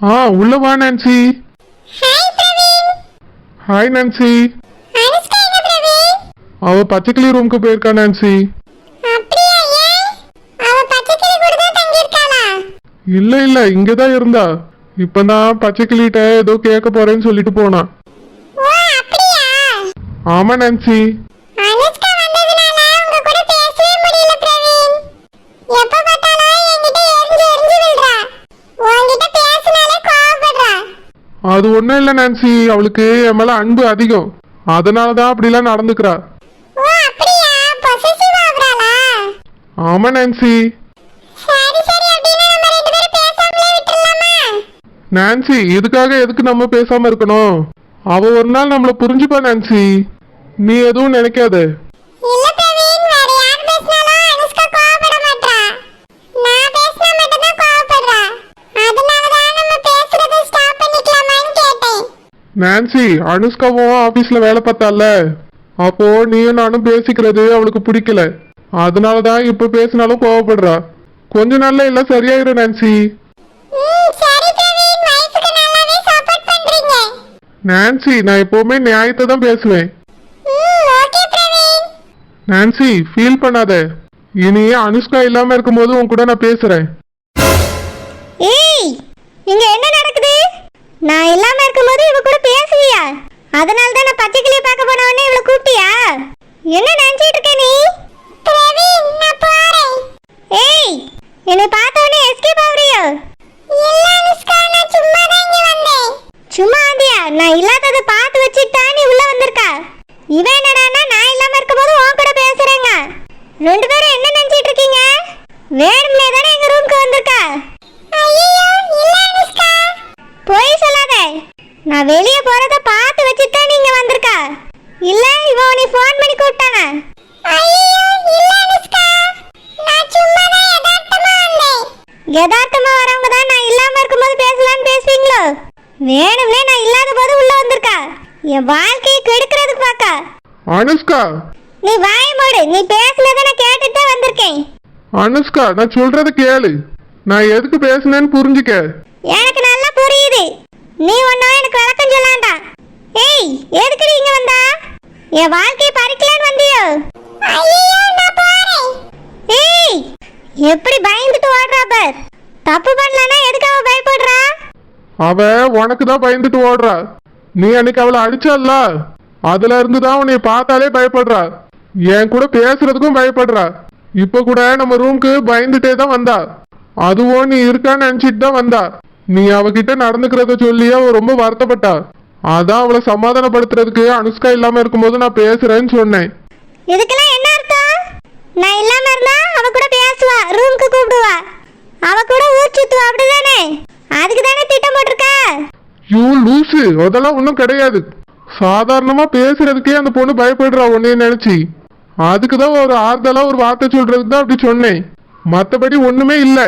ஆ உள்ள வா Nancy. Hi Nancy. அவ பச்சைக்கிளி ரூமுக்கு போயிருக்கா நான்சி. இல்ல இல்ல இங்கதான் இருந்தா. இப்பதான் பச்சைக்கிளிட்ட ஏதோ கேட்க போறேன்னு சொல்லிட்டு போனா. ஆமா நான்சி அனுஷ்கா வந்ததுனால உங்க கூட பேசவே முடியல பிரவீன் எப்ப பார்த்தாலும் என்கிட்ட எரிஞ்சு எரிஞ்சு விழுறா உன்கிட்ட பேசினாலே கோவப்படுறா அது ஒண்ணும் இல்ல நான்சி. அவளுக்கு என் மேல அன்பு அதிகம். அதனாலதான் அப்படிலாம் நடந்துக்கிறா. ஆமா நான்சி. நான்சி இதுக்காக எதுக்கு நம்ம பேசாம இருக்கணும்? அவ ஒரு நாள் நம்மள புரிஞ்சுப்பா நான்சி. நீ எதுவும் நினைக்காத இல்ல பிரவீன் வேற யார் பேசினாலும் அனுஷ்கா கோவப்பட மாட்டா நான் பேசினா மட்டும் தான் கோவப்படுறா அதனால தான் நம்ம பேசுறதை ஸ்டாப் பண்ணிக்கலாமான்னு கேட்டேன் நான்சி அனுஷ்காவும் ஆபீஸ்ல வேலை பார்த்தால. அப்போ நீயும் நானும் பேசிக்கிறது அவளுக்கு பிடிக்கல. அதனாலதான் இப்ப பேசினாலும் கோவப்படுறா. கொஞ்ச நாள்ல எல்லாம் சரியாயிரும் நான்சி. நான்சி நான் எப்பவுமே நியாயத்தை தான் பேசுவேன். நான்சி ஃபீல் பண்ணாத. இனி அனுஷ்கா இல்லாம இருக்கும்போது உன் கூட நான் பேசுறேன். ஏய் இங்க என்ன நடக்குது? நான் இல்லாம இருக்கும்போது இவ கூட பேசுவியா அதனால தான் நான் பச்சை கிளியை பார்க்க போன உடனே இவள கூப்பிட்டியா என்ன நினைச்சிட்டு இருக்க நீ பிரவீன் நான் போறேன் ஏய் என்னை பார்த்த உடனே எஸ்கேப் ஆவறியோ இல்ல அனுஷ்கா நான் சும்மா தான் இங்க வந்தேன் சும்மா வந்தியா நான் இல்லாததை பார்த்து வச்சுட்டு தான் நீ உள்ள வந்திருக்கா இவன் என்னடான்னா நான் இல்லாம இருக்கும்போது உன் கூட பேசுறேங்க ரெண்டு பேரும் என்ன நினைச்சிட்டு இருக்கீங்க? வேணும்னே தானே எங்க ரூம்க்கு வந்திருக்கா? ஐயோ இல்ல அனுஷ்கா. போய் சொல்லாத. நான் வெளிய போறத பார்த்து வச்சுட்டு தான் நீங்க வந்திருக்கா. இல்ல இவ நீ ஃபோன் பண்ணி கூப்பிட்டாங்க ஐயோ இல்ல அனுஷ்கா. நான் சும்மா தான் யதார்த்தமா வந்தேன். யதார்த்தமா வரவங்க தான் நான் இல்லாம இருக்கும்போது பேசலாம்னு பேசுவீங்களோ வேணும்னே நான் இல்லாத போது உள்ள வந்திருக்கா. என் வாழ்க்கையை கெடுக்கிறதுக்கு பாக்கா அனுஷ்கா! நீ வாய் மூடு. நீ பேசுனதை நான் கேட்டுட்டு தான் வந்திருக்கேன். அனுஷ்கா நான் சொல்றத கேளு. நான் எதுக்கு பேசுனேன்னு புரிஞ்சுக்க. எனக்கு நல்லா புரியுது. நீ ஒன்னும் எனக்கு விளக்கம் சொல்லாண்டா. ஏய் எதுக்கு இங்க வந்தா? என் வாழ்க்கையை பறிக்கலான்னு வந்தியோ? ஏய் எப்படி பயந்துட்டு ஓடுறா பார். தப்பு பண்ணலனா எதுக்கு அவ பயப்படுறா? அவ உனக்கு தான் பயந்துட்டு ஓடுறா. நீ அன்னைக்கு அவளை அடிச்சல்ல? அதுல இருந்து தான் உன்னை பார்த்தாலே பயப்படுறா. என் கூட பேசுறதுக்கும் பயப்படுறா. இப்ப கூட நம்ம ரூம்க்கு பயந்துட்டே தான் வந்தா. அதுவும் நீ இருக்கான்னு நினைச்சிட்டு தான் வந்தா. நீ அவகிட்ட நடந்துக்கிறத சொல்லி அவ ரொம்ப வருத்தப்பட்டா. அதான் அவளை சமாதானப்படுத்துறதுக்கு அனுஷ்கா இல்லாம இருக்கும்போது நான் பேசுறேன்னு சொன்னேன். இதுக்கெல்லாம் என்ன அர்த்தம்? நான் இல்லாம இருந்தா அவ கூட பேசுவா ரூமுக்கு கூப்பிடுவா. அவ கூட ஊர் சுத்துவா அப்படிதானே? அதுக்கு தானே திட்டம் போட்டிருக்கா? யூ லூசு அதெல்லாம் ஒன்றும் கிடையாது. சாதாரணமா பேசுறதுக்கே அந்த பொண்ணு பயப்படுறா உன்னைய நினைச்சு. அதுக்கு தான் ஒரு ஆறுதலா ஒரு வார்த்தை சொல்றதுக்கு தான் அப்படி சொன்னேன். மத்தபடி ஒண்ணுமே இல்லை.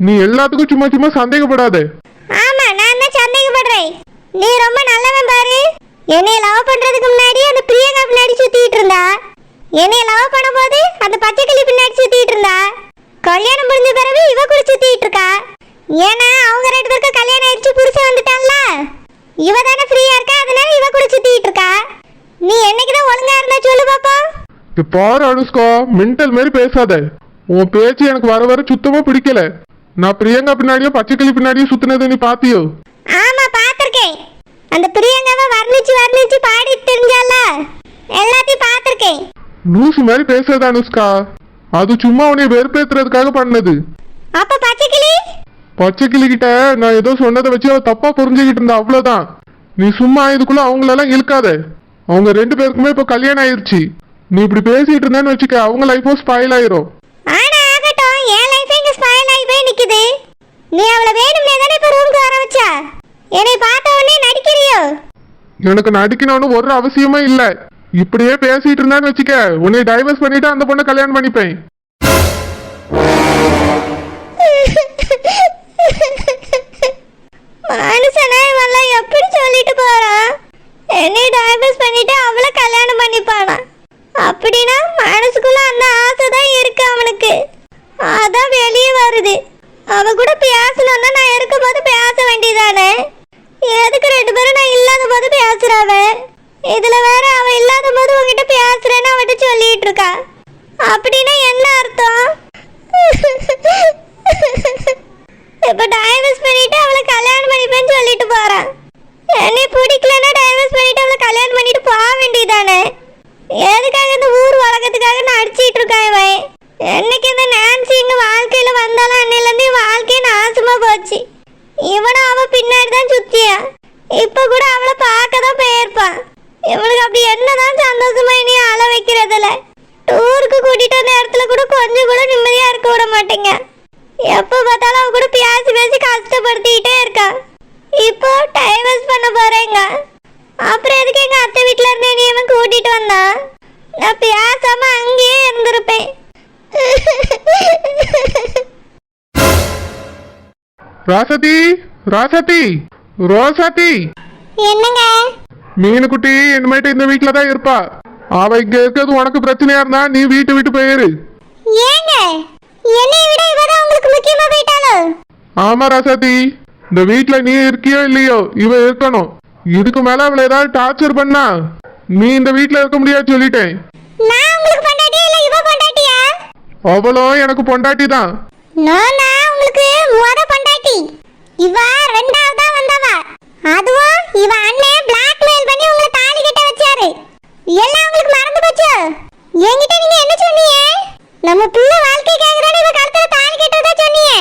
நீ எல்லாத்துக்கும் சும்மா சும்மா சந்தேகப்படாத. ஆமா நான் தான் சந்தேகப்படுறேன். நீ ரொம்ப நல்லவன் பாரு. என்னைய லவ் பண்றதுக்கு முன்னாடி அந்த பிரியங்கா பின்னாடி சுத்திட்டு இருந்தா. என்னைய லவ் பண்ணும்போது அந்த பச்சைக்கிளி பின்னாடி சுத்திட்டு இருந்தா கல்யாணம் முடிஞ்ச பிறகு இவ கூட சுத்திட்டு இருக்கா ஏன்னா அவங்க ரெண்டு பேருக்கு கல்யாணம் ஆயிடுச்சு புருஷன் வந்துட்டான்ல இவ தானே ஃப்ரீயா இருக்கா அதனால இவ கூட சுத்திட்டு இருக்கா நீ என்னைக்கு தான் ஒழுங்கா இருந்தா சொல்லு பாப்போம் இப்ப பாரு அனுஷ்கா மென்டல் மாதிரி பேசாத. உன் பேச்சு எனக்கு வர வர சுத்தமா பிடிக்கல. நான் பிரியங்கா பின்னாடியும் பச்சைக்கிளி பின்னாடியும் சுத்தினதை நீ பாத்தியோ? ஆமா பாத்திருக்கேன். அந்த பிரியங்காவை வர்ணிச்சு வர்ணிச்சு பாடிட்டு தெரிஞ்சால எல்லாத்தையும் பாத்திருக்கேன். லூசு மாதிரி பேசாத அனுஷ்கா. அது சும்மா உன்னை வெறுப்பேத்துறதுக்காக பண்ணது. அப்ப பச்சைக்கிளி? பச்சைக்கிளி கிட்ட நான் ஏதோ சொன்னதை வச்சு அவ தப்பா புரிஞ்சுக்கிட்டு இருந்தா அவ்வளவுதான். நீ சும்மா இதுக்குள்ள அவங்களெல்லாம் இழுக்காத. அவங்க ரெண்டு பேருக்குமே இப்ப கல்யாணம் ஆயிருச்சு. நீ இப்படி பேசிட்டு இருந்தேன்னு வச்சுக்க அவங்க லைஃபும் ஸ்பாயில் ஆயிரும். ஆனா ஆகட்டும் என் லைஃப் இங்க ஸ்பாயில் ஆகி போய் நிக்குது. நீ அவளை வேணும்னே தானே இப்ப ரூமுக்கு வர வச்சா? என்னை பார்த்த உடனே நடிக்கிறியோ? எனக்கு நடிக்கணும்னு ஒரு அவசியமே இல்ல. இப்படியே பேசிட்டு இருந்தான்னு வச்சுக்க உன்னை டைவர்ஸ் பண்ணிட்டு அந்த பொண்ணை கல்யாணம் பண்ணிப்பேன் மனுஷனா இவெல்லாம் எப்படி சொல்லிட்டு போறான் என்னை டைவர்ஸ் பண்ணிட்டு அவளை கல்யாணம் பண்ணிப்பானா அப்படின்னா மனசுக்குள்ள அந்த ஆசை தான் இருக்கு அவனுக்கு அதான் வெளியே வருது அவ கூட பேசணும்னா நான் இருக்கும்போது பேச வேண்டியதானே எதுக்கு ரெண்டு பேரும் நான் இல்லாத போது பேசுறாவ இதுல வேற அவ இல்லாத போது உங்ககிட்ட பேசுறேன்னு அவட்ட சொல்லிட்டு இருக்கா அப்படின்னா என்ன அர்த்தம்? இப்ப டைவர்ஸ் பண்ணிட்டு அவளை கல்யாணம் பண்ணிப்பேன்னு சொல்லிட்டு போறான் என்னை பிடிக்கலன்னா டைவர்ஸ் பண்ணிட்டு அவளை கல்யாணம் பண்ணிட்டு போக வேண்டியதானே எதுக்காக இந்த ஊர் உலகத்துக்காக நான் அடிச்சிட்டு இருக்கேன் இவன் என்னைக்கு இந்த நான்சி எங்க வாழ்க்கையில வந்தாலும் அன்னையில இருந்து என் வாழ்க்கையே நாசமா போச்சு. இவனும் அவன் பின்னாடி தான் சுத்தியா. இப்ப கூட அவளை பார்க்க தான் போயிருப்பான் இவனுக்கு அப்படி என்னதான் சந்தோஷமா இனி அழ வைக்கிறதுல? டூருக்கு கூட்டிட்டு வந்த இடத்துல கூட கொஞ்சம் கூட நிம்மதியா இருக்க விட மாட்டேங்க. எப்ப பார்த்தாலும் அவ கூட பேசி பேசி கஷ்டப்படுத்திக்கிட்டே இருக்கா. இப்போ டைவர்ஸ் பண்ண போறேங்க. அப்புறம் எதுக்கு எங்க அத்தை வீட்ல இருந்து நீ இவன் கூட்டிட்டு வந்தா? நான் பேசாம அங்கேயே இருந்திருப்பேன். ராசதி ராசதி ரோசாத்தி என்னங்க? மீனுக்குட்டி இனிமேட்டு இந்த வீட்ல தான் இருப்பா. அவ இங்க இருக்கிறது உனக்கு பிரச்சனையா இருந்தா நீ வீட்டு விட்டு போயிரு. ஏங்க? என்னை விட இவதான் உங்களுக்கு முக்கியமா போயிட்டாலோ ஆமா ராசாத்தி இந்த வீட்ல நீ இருக்கியோ இல்லையோ இவ இருக்கணும். இதுக்கு மேல அவளை ஏதாவது டார்ச்சர் பண்ணா நீ இந்த வீட்ல இருக்க முடியாது சொல்லிட்டேன். நான் உங்களுக்கு பொண்டாட்டியா இல்ல இவ பொண்டாட்டியா? அவளும் எனக்கு பொண்டாட்டி தான். நான் உங்களுக்கு முத பொண்டாட்டி. இவ ரெண்டாவதா வந்தவ. அதுவும் இவ அண்ணன் பிளாக்மெயில் பண்ணி உங்களை தாலி கட்ட வச்சாரு எல்லாம் உங்களுக்கு மறந்து போச்சு என்கிட்ட நீங்க என்ன சொன்னீங்க நம்ம பிள்ளை வாழ்க்கைக்காக தானே இவ கழுத்துல தாலி கட்டறதா சொன்னீங்க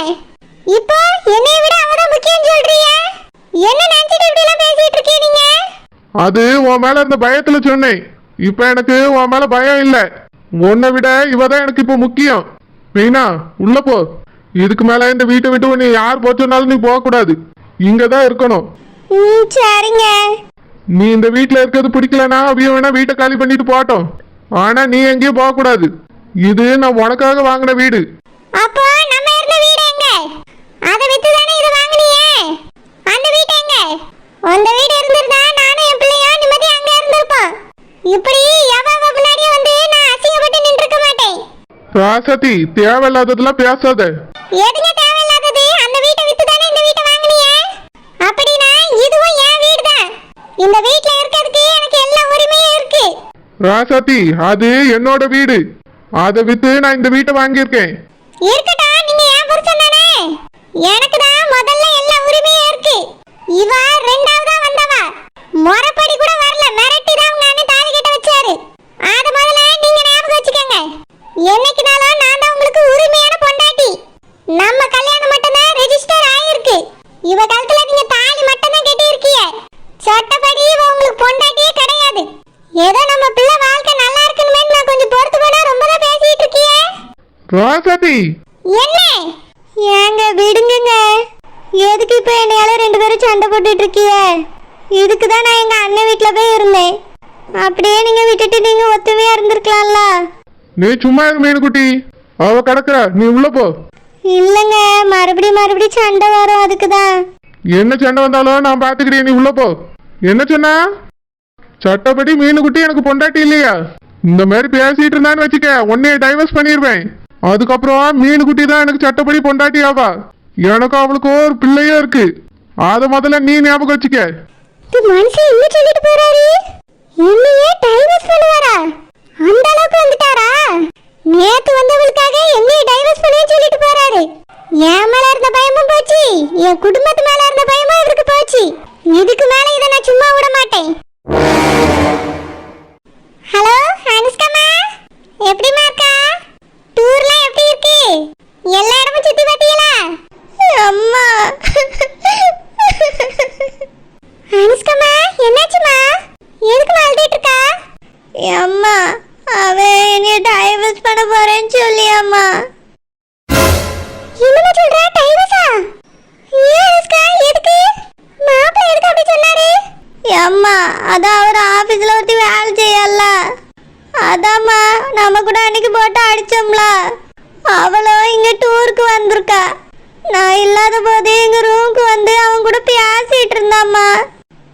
இப்போ என்னைய விட அவதான் முக்கியம் சொல்றீங்க என்ன நினைச்சிட்டு இப்படி எல்லாம் பேசிட்டு இருக்கீங்க நீங்க? அது உன் மேல இருந்த பயத்துல சொன்னேன். இப்ப எனக்கு உன் மேல பயம் இல்ல. உன்னை விட இவ தான் எனக்கு இப்ப முக்கியம். மீனா உள்ள போ. இதுக்கு மேல இந்த வீட்டை விட்டு நீ யார் போக சொன்னாலும் நீ போக கூடாது இங்க தான் இருக்கணும் சரிங்க. நீ இந்த வீட்ல இருக்கிறது பிடிக்கலனா அவிய வேணா வீட்டை காலி பண்ணிட்டு போகட்டும். ஆனா நீ எங்கேயும் போக கூடாது இது நான் உனக்காக வாங்கின வீடு. அப்போ நம்ம இருந்த வீடு எங்க? அதை வித்து தானே இது வாங்குனியே? அந்த வீடு எங்க? அந்த வீடு இருந்திருந்தா நானும் என் பிள்ளையும் நிம்மதி அங்க இருந்திருப்போம். இப்படி எவ அவ முன்னாடியே வந்து நான் அசிங்கப்பட்டு நின்றுக்க மாட்டேன். ராசதி தேவையில்லாததெல்லாம் பேசாத. எதுங்க தேவையில்லாதது? அந்த வீட்டை வித்து தானே இந்த வீட்டை வாங்குனியே? அப்படின்னா இதுவும் என் வீடு தான் இந்த வீட்ல இருக்கிறதுக்கு எனக்கு எல்லா உரிமையும் இருக்கு. ராசாத்தி அது என்னோட வீடு. அதை வித்து நான் இந்த வீட்டை வாங்கியிருக்கேன். இருக்கட்டும் நீங்க ஏன் புருஷன் தானே? எனக்கு தான் முதல்ல எல்லா உரிமையும் இருக்கு. இவ ரெண்டாவதா வந்தவ. முறைப்படி கூட வரல மிரட்டி தான் உங்க அண்ணன் தாலி கட்ட வச்சாரு அது முதல்ல நீங்க ஞாபகம் வச்சுக்கோங்க என்னைக்குனாலும் நான் தான் உங்களுக்கு உரிமையான பொண்டாட்டி நம்ம கல்யாணம் மட்டும் தான் ரெஜிஸ்டர் ஆயிருக்கு இவ காலத்துல நீங்க தாலி மட்டும் தான் கட்டி இருக்கீங்க சட்டப்படி இவ உங்களுக்கு பொண்டாட்டியே கிடையாது ஏதோ நம்ம பிள்ளை வாழ்க்கை நல்லா இருக்குன்னு நான் கொஞ்சம் பொறுத்து போனா ரொம்ப தான் பேசிட்டு இருக்கீங்க ராசாத்தி என்ன? ஏங்க விடுங்கங்க. எதுக்கு இப்போ என்னையால ரெண்டு பேரும் சண்டை போட்டுட்டு இருக்கீங்க இதுக்கு தான் நான் எங்க அண்ணன் வீட்டில் போய் இருந்தேன். அப்படியே நீங்க விட்டுட்டு நீங்க ஒத்துமையா இருந்திருக்கலாம்ல? நீ சும்மா இரு மீனுக்குட்டி. அவ கிடக்குற நீ உள்ள போ. இல்லைங்க மறுபடியும் மறுபடியும் சண்டை வரும் அதுக்கு தான் என்ன சண்டை வந்தாலும் நான் பாத்துக்கிறேன் நீ உள்ள போ. என்ன சொன்னா? சட்டப்படி மீனுக்குட்டி எனக்கு பொண்டாட்டி இல்லையா? இந்த மாதிரி பேசிட்டு இருந்தான்னு வச்சுக்க உன்னைய டைவர்ஸ் பண்ணிடுவேன். அதுக்கப்புறம் மீன் குட்டி தான் எனக்கு சட்டப்படி பொண்டாட்டி ஆவா. எனக்கும் அவளுக்கும் ஒரு பிள்ளையும் இருக்கு. அதை முதல்ல நீ ஞாபகம் வச்சுக்க. இது மனுஷன் என்ன சொல்லிட்டு போறாரு? என்னையே டைவர்ஸ் பண்ணுவாரா? அந்த அளவுக்கு வந்துட்டாரா? நேத்து வந்தவளுக்காக என்னைய டைவர்ஸ் பண்ணி சொல்லிட்டு போறாரு. என் மேல இருந்த பயமும் போச்சு. என் குடும்பத்து அதாம்மா நம்ம கூட அன்னைக்கு போட்டு அடிச்சோம்ல. அவளோ இங்க டூருக்கு வந்திருக்கா. நான் இல்லாத போது எங்க ரூமுக்கு வந்து அவன் கூட பேசிட்டு இருந்தாம்மா.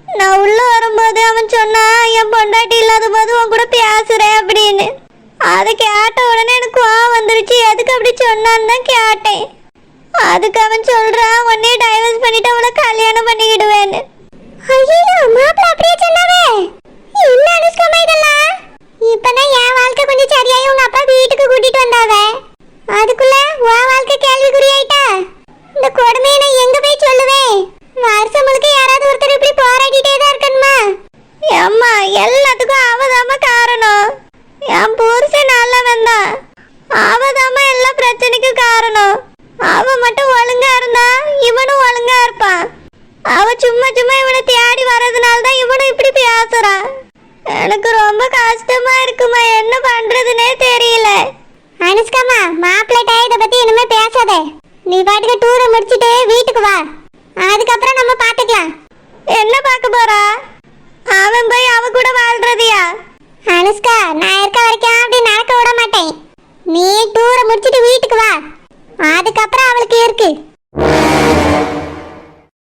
நான் உள்ள வரும்போது அவன் சொன்னா என் பொண்டாட்டி இல்லாத போது உன் கூட பேசுறேன் அப்படின்னு. அதை கேட்ட உடனே எனக்கு கோவம் வந்துருச்சு. எதுக்கு அப்படி சொன்னான்னு தான் கேட்டேன். அதுக்கு அவன் சொல்றான் உடனே டைவர்ஸ் பண்ணிட்டு அவளை கல்யாணம் பண்ணிக்கிடுவேன்னு. ஐயோ மாப்பிள்ள அப்படியே சொன்னாவே என்ன அனுஷ்கமா இதெல்லாம்? இப்பதான் என் வாழ்க்கை கொஞ்சம் சரியாயி உங்க அப்பா வீட்டுக்கு கூட்டிட்டு வந்தாவ. அதுக்குள்ள உன் வாழ்க்கை கேள்விக்குறியாயிட்டா? இந்த கொடுமையை நான் எங்க போய் சொல்லுவேன்? வருஷம் முழுக்க யாராவது ஒருத்தர் இப்படி போராடிட்டே தான் இருக்கணுமா? அம்மா எல்லாத்துக்கும் அவதாம காரணம். என் புருஷன் நல்லவன் தான். அவதாம எல்லா பிரச்சனைக்கும் காரணம். அவ மட்டும் ஒழுங்கா இருந்தா இவனும் ஒழுங்கா இருப்பான். அவ சும்மா சும்மா இவனை தேடி வர்றதுனால தான் இவனும் இப்படி பேசுறான். எனக்கு ரொம்ப கஷ்டமா இருக்குமா என்ன பண்றதுனே தெரியல. அனுஷ்காமா மாப்பிள்ளை டயத்தை பத்தி இனிமே பேசாத. நீ பாட்டுக்கு டூரை முடிச்சு